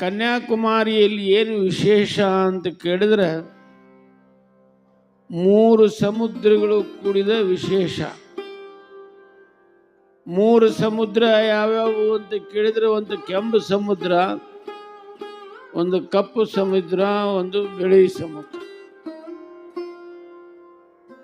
ಕನ್ಯಾಕುಮಾರಿಯಲ್ಲಿ ಏನು ವಿಶೇಷ ಅಂತ ಕೇಳಿದ್ರೆ, ಮೂರು ಸಮುದ್ರಗಳು ಕೂಡಿದ ವಿಶೇಷ. ಮೂರು ಸಮುದ್ರ ಯಾವ್ಯಾವು ಅಂತ ಕೇಳಿದ್ರೆ, ಒಂದು ಕೆಂಪು ಸಮುದ್ರ, ಒಂದು ಕಪ್ಪು ಸಮುದ್ರ, ಒಂದು ಬಿಳಿ ಸಮುದ್ರ.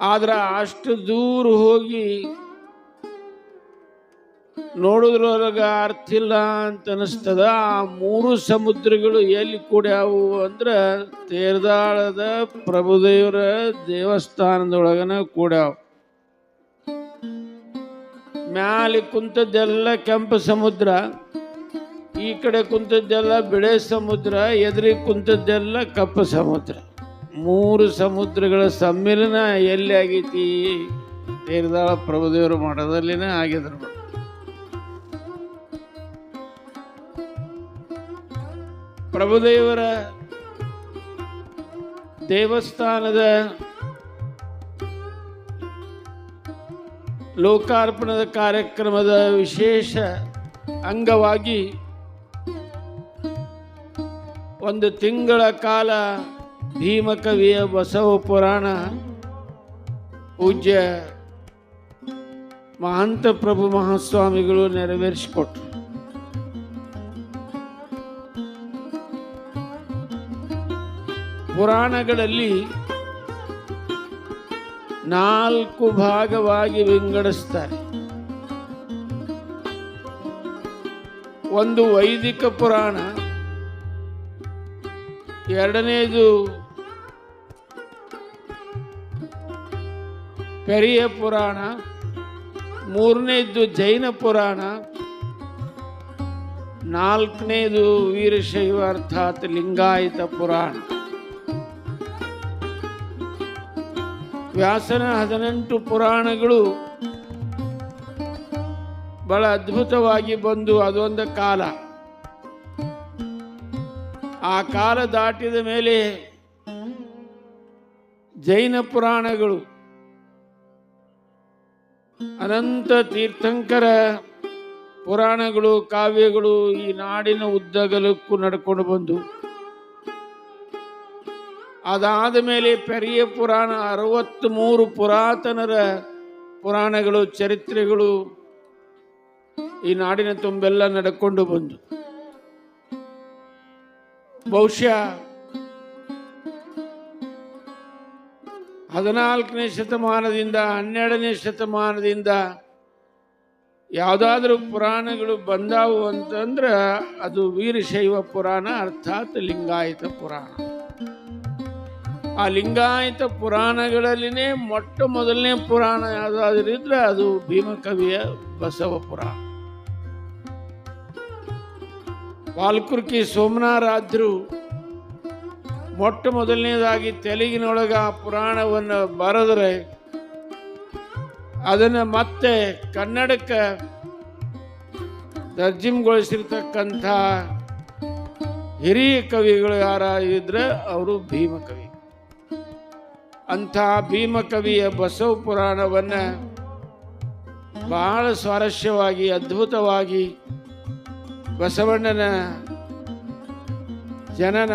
ಆದ್ರೆ ಅಷ್ಟು ದೂರ ಹೋಗಿ ನೋಡಿದ್ರೊಳಗ ಅರ್ಥ ಇಲ್ಲ ಅಂತ ಅನಿಸ್ತದ. ಆ ಮೂರು ಸಮುದ್ರಗಳು ಎಲ್ಲಿ ಕೂಡ್ಯಾವು ಅಂದ್ರೆ ತೇರ್ದಾಳದ ಪ್ರಭುದೇವರ ದೇವಸ್ಥಾನದೊಳಗನ ಕೂಡ್ಯಾವ. ಮ್ಯಾಲೆ ಕುಂತದ್ದೆಲ್ಲ ಕೆಂಪು ಸಮುದ್ರ, ಈ ಕಡೆ ಕುಂತದ್ದೆಲ್ಲ ಬಿಳೆ ಸಮುದ್ರ ಎದುರಿಗೆ ಕುಂತದ್ದೆಲ್ಲ ಕಪ್ಪು ಸಮುದ್ರ. ಮೂರು ಸಮುದ್ರಗಳ ಸಮ್ಮಿಲನ ಎಲ್ಲಿ ಆಗೈತಿ? ತೇರ್ದಾಳ ಪ್ರಭುದೇವರ ಮಠದಲ್ಲಿನೇ ಆಗಿದ್ರು ಪ್ರಭುದೇವರ ದೇವಸ್ಥಾನದ ಲೋಕಾರ್ಪಣದ ಕಾರ್ಯಕ್ರಮದ ವಿಶೇಷ ಅಂಗವಾಗಿ ಒಂದು ತಿಂಗಳ ಕಾಲ ಭೀಮಕವಿಯ ಬಸವ ಪುರಾಣ ಪೂಜ್ಯ ಮಹಂತ ಪ್ರಭು ಮಹಾಸ್ವಾಮಿಗಳು ನೆರವೇರಿಸಿಕೊಟ್ರು. ಪುರಾಣಗಳಲ್ಲಿ ನಾಲ್ಕು ಭಾಗವಾಗಿ ವಿಂಗಡಿಸ್ತಾರೆ. ಒಂದು ವೈದಿಕ ಪುರಾಣ, ಎರಡನೇದು ಪೆರಿಯ ಪುರಾಣ, ಮೂರನೇದು ಜೈನ ಪುರಾಣ, ನಾಲ್ಕನೇದು ವೀರಶೈವ ಅರ್ಥಾತ್ ಲಿಂಗಾಯತ ಪುರಾಣ. ವ್ಯಾಸನ ಹದಿನೆಂಟು ಪುರಾಣಗಳು ಬಹಳ ಅದ್ಭುತವಾಗಿ ಬಂದು ಅದೊಂದು ಕಾಲ. ಆ ಕಾಲ ದಾಟಿದ ಮೇಲೆ ಜೈನ ಪುರಾಣಗಳು, ಅನಂತ ತೀರ್ಥಂಕರ ಪುರಾಣಗಳು, ಕಾವ್ಯಗಳು ಈ ನಾಡಿನ ಉದ್ದಗಲಕ್ಕೂ ನಡ್ಕೊಂಡು ಬಂದು ಅದಾದ ಮೇಲೆ ಪೆರಿಯ ಪುರಾಣ ಅರವತ್ತ್ಮೂರು ಪುರಾತನರ ಪುರಾಣಗಳು, ಚರಿತ್ರೆಗಳು ಈ ನಾಡಿನ ತುಂಬೆಲ್ಲ ನಡ್ಕೊಂಡು ಬಂದು. ಬಹುಶಃ ಹದಿನಾಲ್ಕನೇ ಶತಮಾನದಿಂದ ಹನ್ನೆರಡನೇ ಶತಮಾನದಿಂದ ಯಾವುದಾದ್ರೂ ಪುರಾಣಗಳು ಬಂದಾವು ಅಂತಂದ್ರೆ ಅದು ವೀರಶೈವ ಪುರಾಣ, ಅರ್ಥಾತ್ ಲಿಂಗಾಯತ ಪುರಾಣ. ಆ ಲಿಂಗಾಯತ ಪುರಾಣಗಳಲ್ಲಿನೇ ಮೊಟ್ಟ ಮೊದಲನೇ ಪುರಾಣ ಯಾವುದಾದ್ರೂ ಇದ್ರೆ ಅದು ಭೀಮಕವಿಯ ಬಸವ ಪುರಾಣ. ವಾಲ್ಕುರ್ಕಿ ಸೋಮನಾರಾದ್ರು ಮೊಟ್ಟ ಮೊದಲನೇದಾಗಿ ತೆಲುಗಿನೊಳಗ ಆ ಪುರಾಣವನ್ನು ಬರೆದ್ರೆ ಅದನ್ನು ಮತ್ತೆ ಕನ್ನಡಕ್ಕೆ ತರ್ಜಿಮ್ಗೊಳಿಸಿರ್ತಕ್ಕಂಥ ಹಿರಿಯ ಕವಿಗಳು ಯಾರ ಇದ್ರೆ ಅವರು ಭೀಮಕವಿ. ಅಂಥ ಭೀಮಕವಿಯ ಬಸವ ಪುರಾಣವನ್ನು ಬಹಳ ಸ್ವಾರಸ್ಯವಾಗಿ, ಅದ್ಭುತವಾಗಿ ಬಸವಣ್ಣನ ಜನನ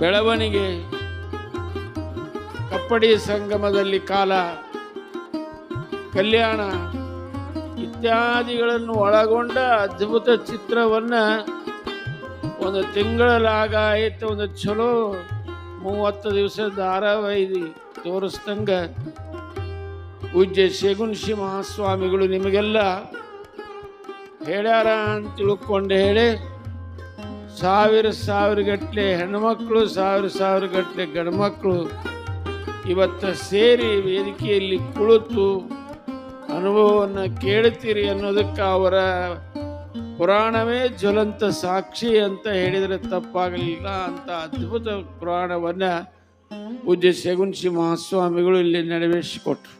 ಬೆಳವಣಿಗೆ ಕಪ್ಪಡಿ ಸಂಗಮದಲ್ಲಿ ಕಾಲ, ಕಲ್ಯಾಣ ಇತ್ಯಾದಿಗಳನ್ನು ಒಳಗೊಂಡ ಅದ್ಭುತ ಚಿತ್ರವನ್ನು ಒಂದು ತಿಂಗಳಲ್ಲಾಗ ಆಯಿತು ಒಂದು ಚಲೋ ಮೂವತ್ತು ದಿವಸ ಧಾರಾವಾಹಿ ತೋರಿಸ್ದಂಗ ಪೂಜ್ಯ ಶೇಗುನ್ಶಿ ಮಹಾಸ್ವಾಮಿಗಳು ನಿಮಗೆಲ್ಲ ಹೇಳ್ಯಾರ ಅಂತ ತಿಳ್ಕೊಂಡು ಹೇಳಿ, ಸಾವಿರ ಸಾವಿರ ಗಟ್ಟಲೆ ಹೆಣ್ಮಕ್ಳು, ಸಾವಿರ ಸಾವಿರ ಗಟ್ಟಲೆ ಗಂಡ್ಮಕ್ಳು ಇವತ್ತು ಸೇರಿ ವೇದಿಕೆಯಲ್ಲಿ ಕುಳಿತು ಅನುಭವವನ್ನು ಕೇಳ್ತೀರಿ ಅನ್ನೋದಕ್ಕೆ ಅವರ ಪುರಾಣವೇ ಜ್ವಲಂತ ಸಾಕ್ಷಿ ಅಂತ ಹೇಳಿದರೆ ತಪ್ಪಾಗಲಿಲ್ಲ ಅಂತ ಅದ್ಭುತ ಪುರಾಣವನ್ನು ಪೂಜ್ಯ ಶಗುನ್ಶಿ ಮಹಾಸ್ವಾಮಿಗಳು ಇಲ್ಲಿ ನೆರವೇರಿಸಿಕೊಟ್ರು.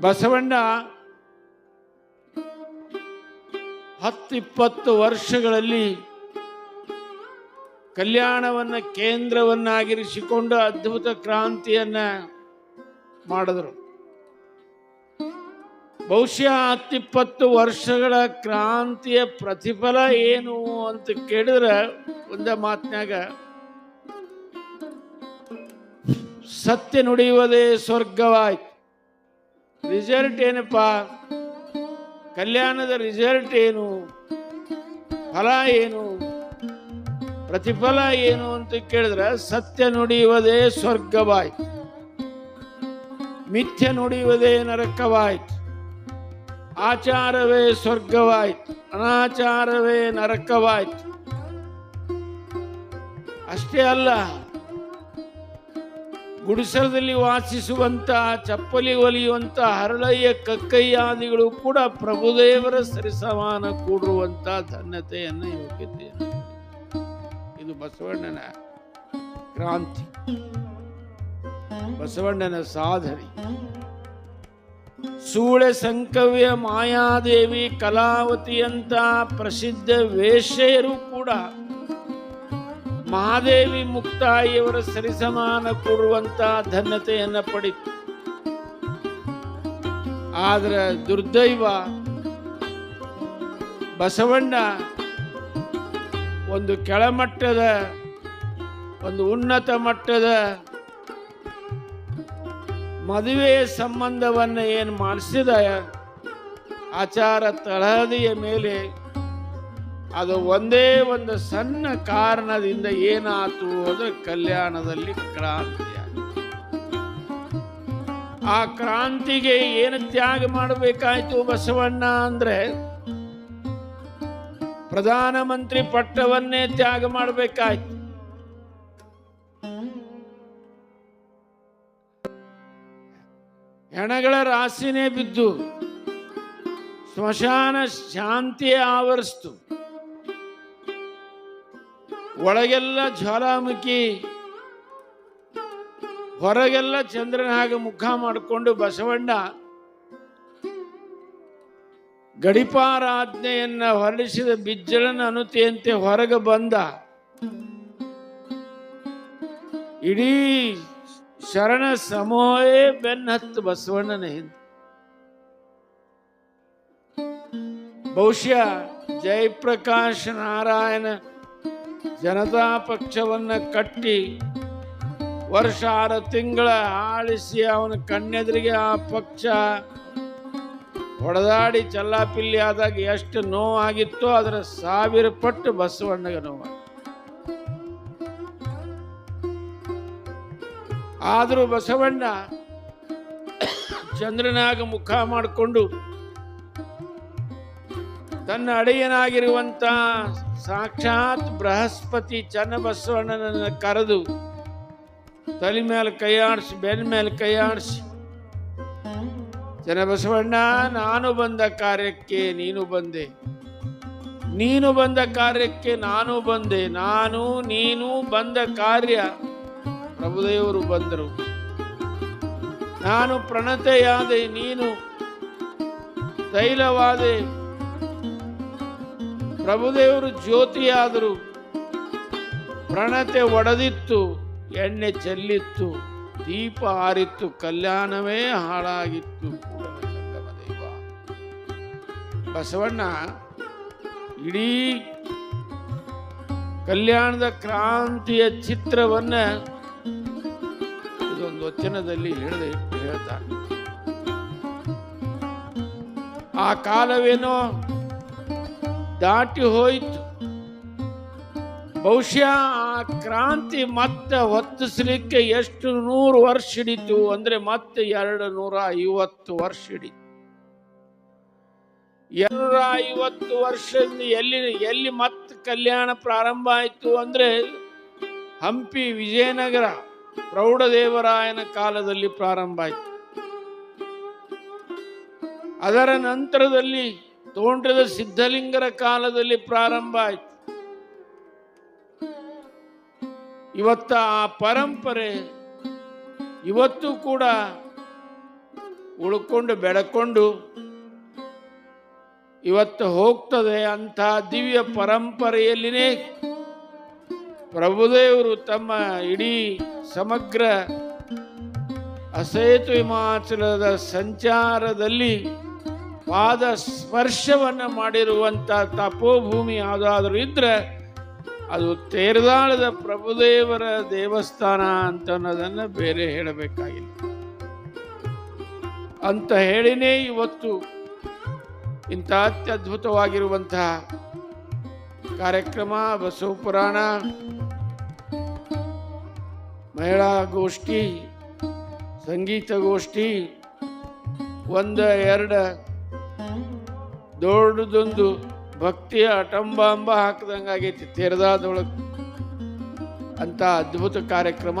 ಬಸವಣ್ಣ ಹತ್ತಿಪ್ಪತ್ತು ವರ್ಷಗಳಲ್ಲಿ ಕಲ್ಯಾಣವನ್ನು ಕೇಂದ್ರವನ್ನಾಗಿರಿಸಿಕೊಂಡು ಅದ್ಭುತ ಕ್ರಾಂತಿಯನ್ನು ಮಾಡಿದರು. ಬಹುಶಃ ಹತ್ತಿಪ್ಪತ್ತು ವರ್ಷಗಳ ಕ್ರಾಂತಿಯ ಪ್ರತಿಫಲ ಏನು ಅಂತ ಕೇಳಿದ್ರೆ ಒಂದೇ ಮಾತಿನಾಗ ಸತ್ಯ ನುಡಿಯುವುದೇ ಸ್ವರ್ಗವಾಯ್ತು. ರಿಸಲ್ಟ್ ಏನಪ್ಪ? ಕಲ್ಯಾಣದ ರಿಸಲ್ಟ್ ಏನು? ಫಲ ಏನು? ಪ್ರತಿಫಲ ಏನು ಅಂತ ಕೇಳಿದ್ರೆ, ಸತ್ಯ ನುಡಿಯುವುದೇ ಸ್ವರ್ಗವಾಯ್ತು. ಮಿಥ್ಯ ನುಡಿಯುವುದೇ ನರಕವಾಯ್ತು. ಆಚಾರವೇ ಸ್ವರ್ಗವಾಯ್ತು, ಅನಾಚಾರವೇ ನರಕವಾಯ್ತು. ಅಷ್ಟೇ ಅಲ್ಲ, ಗುಡಿಸಲದಲ್ಲಿ ವಾಸಿಸುವಂತ, ಚಪ್ಪಲಿ ಒಲಿಯುವಂತ, ಹರಳಯ್ಯ ಕಕ್ಕಯ್ಯಾದಿಗಳು ಕೂಡ ಪ್ರಭುದೇವರ ಸರಿಸಮಾನ ಕೂಡುವಂತ ಧನ್ಯತೆಯನ್ನು ಯೋಗ್ಯತೆಯನ್ನು ಇದು ಬಸವಣ್ಣನ ಕ್ರಾಂತಿ, ಬಸವಣ್ಣನ ಸಾಧನೆ. ಸೂಳೆ ಸಂಕವ್ಯ ಮಾಯಾದೇವಿ ಕಲಾವತಿಯಂತ ಪ್ರಸಿದ್ಧ ವೇಶ್ಯೆಯರು ಕೂಡ ಮಹಾದೇವಿ ಮುಕ್ತಾಯಿಯವರ ಸರಿಸಮಾನ ಕೊಡುವಂತ ಧನ್ಯತೆಯನ್ನು ಪಡಿತು. ಆದ್ರೆ ದುರ್ದೈವ ಬಸವಣ್ಣ ಒಂದು ಕೆಳಮಟ್ಟದ, ಒಂದು ಉನ್ನತ ಮಟ್ಟದ ಮದುವೆಯ ಸಂಬಂಧವನ್ನು ಏನು ಮಾಡಿಸಿದ ಆಚಾರ ತಳಹದಿಯ ಮೇಲೆ ಅದು ಒಂದೇ ಒಂದು ಸಣ್ಣ ಕಾರಣದಿಂದ ಏನಾಯ್ತು ಅಂದ್ರೆ ಕಲ್ಯಾಣದಲ್ಲಿ ಕ್ರಾಂತಿ ಆ ಕ್ರಾಂತಿಗೆ ಏನು ತ್ಯಾಗ ಮಾಡಬೇಕಾಯ್ತು ಬಸವಣ್ಣ ಅಂದ್ರೆ ಪ್ರಧಾನಮಂತ್ರಿ ಪಟ್ಟವನ್ನೇ ತ್ಯಾಗ ಮಾಡಬೇಕಾಯ್ತು. ಹೆಣಗಳ ರಾಶಿನೇ ಬಿದ್ದು ಸ್ಮಶಾನ ಶಾಂತಿಯೇ ಆವರಿಸ್ತು. ಒಳಗೆಲ್ಲ ಜ್ವಾಲಾಮುಖಿ, ಹೊರಗೆಲ್ಲ ಚಂದ್ರನ ಹಾಗೆ ಮುಖ ಮಾಡಿಕೊಂಡು ಬಸವಣ್ಣ ಗಡಿಪಾರಾಜ್ಞೆಯನ್ನ ಹೊರಡಿಸಿದ ಬಿಜ್ಜಳನ ಅನುತಿಯಂತೆ ಹೊರಗೆ ಬಂದ. ಇಡೀ ಶರಣ ಸಮೂಹೇ ಬೆನ್ನತ್ತು ಬಸವಣ್ಣನ ಹಿಂದೆ ಬಹುಶಃ ಜಯಪ್ರಕಾಶ್ ನಾರಾಯಣ ಜನತಾ ಪಕ್ಷವನ್ನು ಕಟ್ಟಿ ವರ್ಷ ಆರು ತಿಂಗಳ ಆಳಿಸಿ ಅವನ ಕಣ್ಣೆದುರಿಗೆ ಆ ಪಕ್ಷ ಹೊಡೆದಾಡಿ ಚಲ್ಲಾಪಿಲ್ಲಿ ಆದಾಗ ಎಷ್ಟು ನೋವಾಗಿತ್ತೋ ಅದರ ಸಾವಿರ ಪಟ್ಟು ಬಸವಣ್ಣಗೆ ನೋವು ಆದರೂ ಬಸವಣ್ಣ ಚಂದ್ರನಾಗ ಮುಖ ಮಾಡಿಕೊಂಡು ತನ್ನ ಅಡೆಯನಾಗಿರುವಂತ ಸಾಕ್ಷಾತ್ ಬೃಹಸ್ಪತಿ ಚನ್ನಬಸವಣ್ಣನನ್ನು ಕರೆದು ತಲೆ ಮೇಲೆ ಕೈಯಾಡಿಸಿ ಬೆನ್ನ ಮೇಲೆ ಕೈಯಾಡಿಸಿ ಚನ್ನಬಸವಣ್ಣ, ನಾನು ಬಂದ ಕಾರ್ಯಕ್ಕೆ ನೀನು ಬಂದೆ. ನೀನು ಬಂದ ಕಾರ್ಯಕ್ಕೆ ನಾನು ಬಂದೆ. ನಾನು, ನೀನು ಬಂದ ಕಾರ್ಯ ಪ್ರಭುದೇವರು ಬಂದರು. ನಾನು ಪ್ರಣತೆಯಾದೆ, ನೀನು ತೈಲವಾದೆ. ಪ್ರಭುದೇವರು ಜ್ಯೋತಿಯಾದರು. ಪ್ರಣತೆ ಒಡೆದಿತ್ತು, ಎಣ್ಣೆ ಚೆಲ್ಲಿತ್ತು, ದೀಪ ಆರಿತ್ತು, ಕಲ್ಯಾಣವೇ ಹಾಳಾಗಿತ್ತು. ಬಸವಣ್ಣ, ಇಡೀ ಕಲ್ಯಾಣದ ಕ್ರಾಂತಿಯ ಚಿತ್ರವನ್ನ ವಚನದಲ್ಲಿ ಹೇಳದೆ ಹೇಳ್ತಾನೆ ಆ ಕಾಲವೇನೋ ದಾಟಿ ಹೋಯಿತು. ಬಹುಶಃ ಆ ಕ್ರಾಂತಿ ಮತ್ತೆ ಹೊತ್ತಿಸ್ಲಿಕ್ಕೆ ಎಷ್ಟು ನೂರು ವರ್ಷ ಹಿಡಿತು ಅಂದ್ರೆ ಮತ್ತೆ ಎರಡು ನೂರ ಐವತ್ತು ವರ್ಷ ಹಿಡಿತು. ಎರಡ ಐವತ್ತು ವರ್ಷದಿಂದ ಎಲ್ಲಿ ಎಲ್ಲಿ ಮತ್ತೆ ಕಲ್ಯಾಣ ಪ್ರಾರಂಭ ಆಯಿತು ಅಂದ್ರೆ ಹಂಪಿ ವಿಜಯನಗರ. ಪ್ರೌಢದೇವರಾಯನ ಕಾಲದಲ್ಲಿ ಪ್ರಾರಂಭ ಆಯಿತು. ಅದರ ನಂತರದಲ್ಲಿ ತೋಂಟದ ಸಿದ್ಧಲಿಂಗರ ಕಾಲದಲ್ಲಿ ಪ್ರಾರಂಭ ಆಯಿತು. ಇವತ್ತ ಆ ಪರಂಪರೆ ಇವತ್ತು ಕೂಡ ಉಳ್ಕೊಂಡು ಬೆಳಕೊಂಡು ಇವತ್ತು ಹೋಗ್ತದೆ ಅಂತ ದಿವ್ಯ ಪರಂಪರೆಯಲ್ಲಿನೇ ಪ್ರಭುದೇವರು ತಮ್ಮ ಇಡೀ ಸಮಗ್ರ ಅಸೇತು ಹಿಮಾಚಲದ ಸಂಚಾರದಲ್ಲಿ ಪಾದ ಸ್ಪರ್ಶವನ್ನು ಮಾಡಿರುವಂಥ ತಪೋಭೂಮಿ ಯಾವುದಾದ್ರೂ ಇದ್ರೆ ಅದು ತೇರದಾಳದ ಪ್ರಭುದೇವರ ದೇವಸ್ಥಾನ ಅಂತ ಅನ್ನೋದನ್ನು ಬೇರೆ ಹೇಳಬೇಕಾಗಿಲ್ಲ. ಅಂತ ಹೇಳಿನೇ ಇವತ್ತು ಇಂಥ ಅತ್ಯದ್ಭುತವಾಗಿರುವಂತಹ ಕಾರ್ಯಕ್ರಮ ಬಸವ ಪುರಾಣ ಮಹಿಳಾ ಗೋಷ್ಠಿ, ಸಂಗೀತ ಗೋಷ್ಠಿ, ಒಂದು, ಎರಡು, ದೊಡ್ಡದೊಂದು ಭಕ್ತಿಯ ಅಟಂಬಾಂಬ ಹಾಕದಂಗಾಗೈತಿ, ತೆರೆದಾದೊಳಗೆ. ಅಂತ ಅದ್ಭುತ ಕಾರ್ಯಕ್ರಮ.